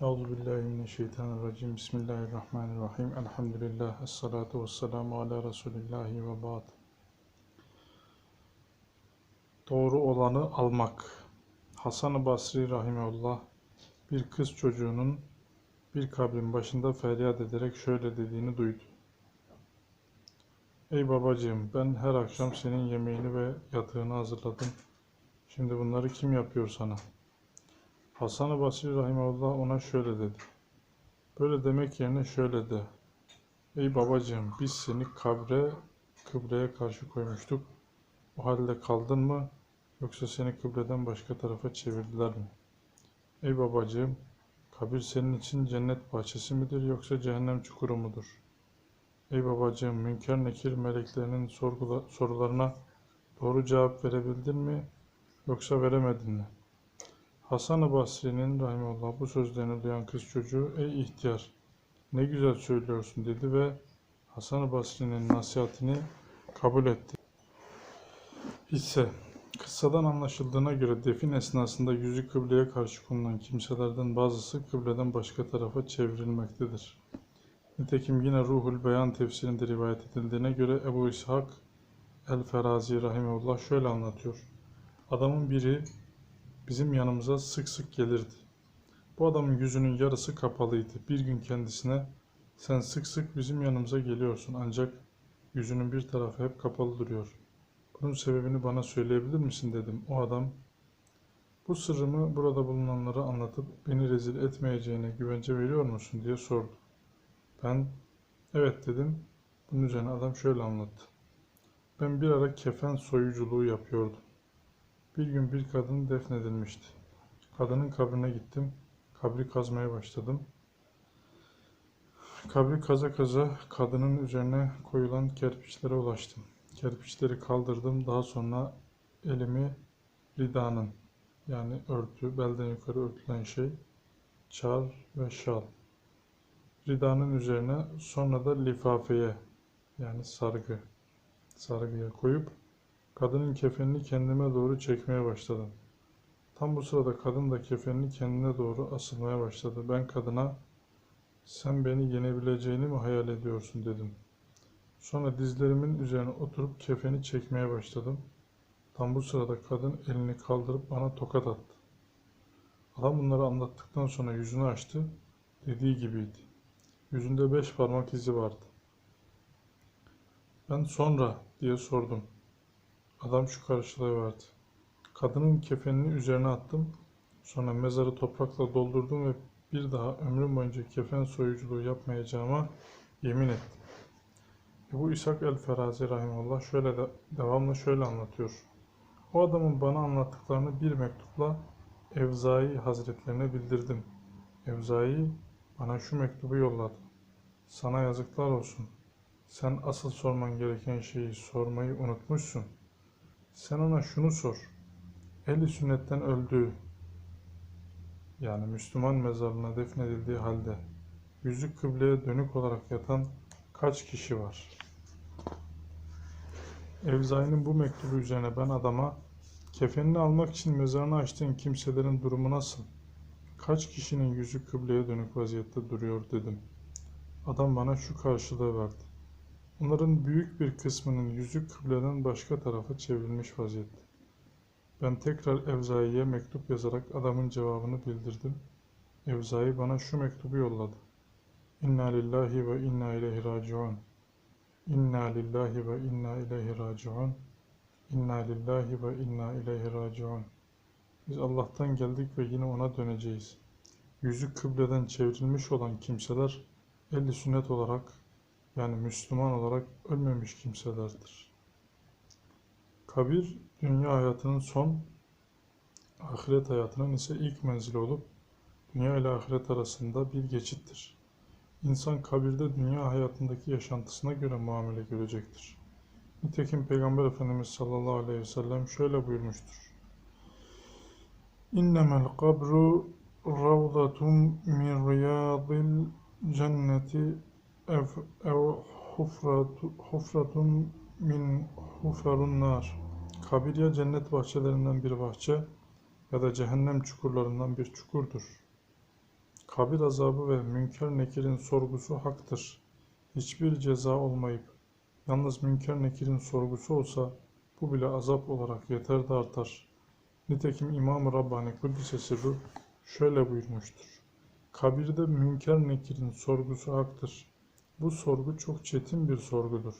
Euzu billahi mineşşeytanirracim. Bismillahirrahmanirrahim. Elhamdülillah. Esselatu vesselamu ala Resulillahi ve ba'd. Doğru olanı almak. Hasan-ı Basri rahimeullah bir kız çocuğunun bir kabrin başında feryat ederek şöyle dediğini duydu. Ey babacığım ben her akşam senin yemeğini ve yatağını hazırladım. Şimdi bunları kim yapıyor sana? Hasan-ı Basri Rahimahullah ona şöyle dedi. Böyle demek yerine şöyle de. Ey babacığım biz seni kabre, kıbleye karşı koymuştuk. O halde kaldın mı yoksa seni kıbleden başka tarafa çevirdiler mi? Ey babacığım kabir senin için cennet bahçesi midir yoksa cehennem çukuru mudur? Ey babacığım münker nekir meleklerinin sorgula, sorularına doğru cevap verebildin mi yoksa veremedin mi? Hasan-ı Basri'nin rahimullah bu sözlerini duyan kız çocuğu ey ihtiyar ne güzel söylüyorsun dedi ve Hasan-ı Basri'nin nasihatini kabul etti. Hisse Kıssadan anlaşıldığına göre defin esnasında yüzü kıbleye karşı konulan kimselerden bazısı kıbleden başka tarafa çevrilmektedir. Nitekim yine Ruhul Beyan tefsirinde rivayet edildiğine göre Ebu İshak El-Ferazi Rahimullah şöyle anlatıyor. Adamın biri bizim yanımıza sık sık gelirdi. Bu adamın yüzünün yarısı kapalıydı. Bir gün kendisine sen sık sık bizim yanımıza geliyorsun ancak yüzünün bir tarafı hep kapalı duruyor. Bunun sebebini bana söyleyebilir misin dedim. O adam bu sırrımı burada bulunanlara anlatıp beni rezil etmeyeceğine güvence veriyor musun diye sordu. Ben evet dedim. Bunun üzerine adam şöyle anlattı. Ben bir ara kefen soyuculuğu yapıyordum. Bir gün bir kadın defnedilmişti. Kadının kabrine gittim. Kabri kazmaya başladım. Kabri kaza kaza kadının üzerine koyulan kerpiçlere ulaştım. Kerpiçleri kaldırdım. Daha sonra elimi ridanın yani örtü, belden yukarı örtülen şey, çar ve şal. Ridanın üzerine sonra da lifafeye yani sargı, sargıya koyup Kadının kefenini kendime doğru çekmeye başladım. Tam bu sırada kadın da kefenini kendine doğru asılmaya başladı. Ben kadına sen beni yenebileceğini mi hayal ediyorsun dedim. Sonra dizlerimin üzerine oturup kefeni çekmeye başladım. Tam bu sırada kadın elini kaldırıp bana tokat attı. Adam bunları anlattıktan sonra yüzünü açtı. Dediği gibiydi. Yüzünde beş parmak izi vardı. Ben sonra diye sordum. Adam şu karşılığı verdi. Kadının kefenini üzerine attım. Sonra mezarı toprakla doldurdum ve bir daha ömrüm boyunca kefen soyuculuğu yapmayacağıma yemin ettim. Ebu İshak el-Ferazi Rahimullah şöyle de, devamlı şöyle anlatıyor. O adamın bana anlattıklarını bir mektupla Evzai Hazretlerine bildirdim. Evzai bana şu mektubu yolladı. Sana yazıklar olsun. Sen asıl sorman gereken şeyi sormayı unutmuşsun.'' Sen ona şunu sor. Ehli sünnetten öldüğü yani Müslüman mezarına defnedildiği halde yüzü kıbleye dönük olarak yatan kaç kişi var? Evzai'nin bu mektubu üzerine ben adama kefenini almak için mezarını açtığın kimselerin durumu nasıl? Kaç kişinin yüzü kıbleye dönük vaziyette duruyor dedim. Adam bana şu karşılığı verdi. Onların büyük bir kısmının yüzü kıbleden başka tarafa çevrilmiş vaziyette. Ben tekrar Evzai'ye mektup yazarak adamın cevabını bildirdim. Evzai bana şu mektubu yolladı. İnna lillahi ve inna ileyhi raciun. İnna lillahi ve inna ileyhi raciun. İnna lillahi ve inna ileyhi raciun. Biz Allah'tan geldik ve yine ona döneceğiz. Yüzü kıbleden çevrilmiş olan kimseler ehli sünnet olarak yani Müslüman olarak ölmemiş kimselerdir. Kabir, dünya hayatının son, ahiret hayatının ise ilk menzili olup, dünya ile ahiret arasında bir geçittir. İnsan kabirde dünya hayatındaki yaşantısına göre muamele görecektir. Nitekim Peygamber Efendimiz sallallahu aleyhi ve sellem şöyle buyurmuştur. İnnemel kabru ravdatun min riyadil cenneti ev, ev hufratu, hufratun min hufarun nar. Kabir ya cennet bahçelerinden bir bahçe ya da cehennem çukurlarından bir çukurdur. kabir azabı ve münker nekirin sorgusu haktır. Hiçbir ceza olmayıp yalnız münker nekirin sorgusu olsa bu bile azap olarak yeter de artar. Nitekim İmam-ı Rabbani Sirru şöyle buyurmuştur. Kabirde münker nekirin sorgusu haktır. Bu sorgu çok çetin bir sorgudur.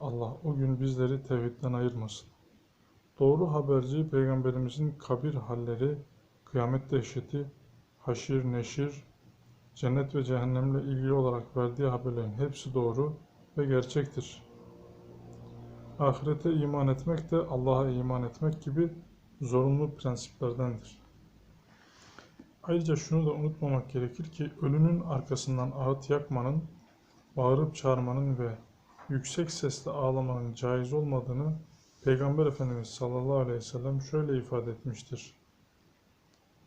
Allah o gün bizleri tevhidden ayırmasın. Doğru haberci Peygamberimizin kabir halleri, kıyamet dehşeti, haşir neşir, cennet ve cehennemle ilgili olarak verdiği haberlerin hepsi doğru ve gerçektir. Ahirete iman etmek de Allah'a iman etmek gibi zorunlu prensiplerdendir. Ayrıca şunu da unutmamak gerekir ki ölünün arkasından ağıt yakmanın, bağırıp çağırmanın ve yüksek sesle ağlamanın caiz olmadığını Peygamber Efendimiz sallallahu aleyhi ve sellem şöyle ifade etmiştir.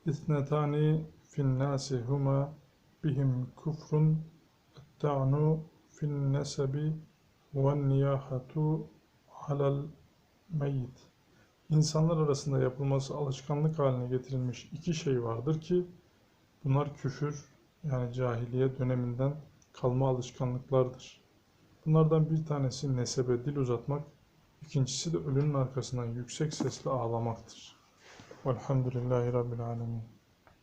İthnetani fin nasi huma bihim kufrun ta'nu fin nesebi ve niyahatu alel meyyit. İnsanlar arasında yapılması alışkanlık haline getirilmiş iki şey vardır ki bunlar küfür yani cahiliye döneminden kalma alışkanlıklardır. Bunlardan bir tanesi nesebe dil uzatmak, ikincisi de ölünün arkasından yüksek sesle ağlamaktır. Velhamdülillahi Rabbil Alemin.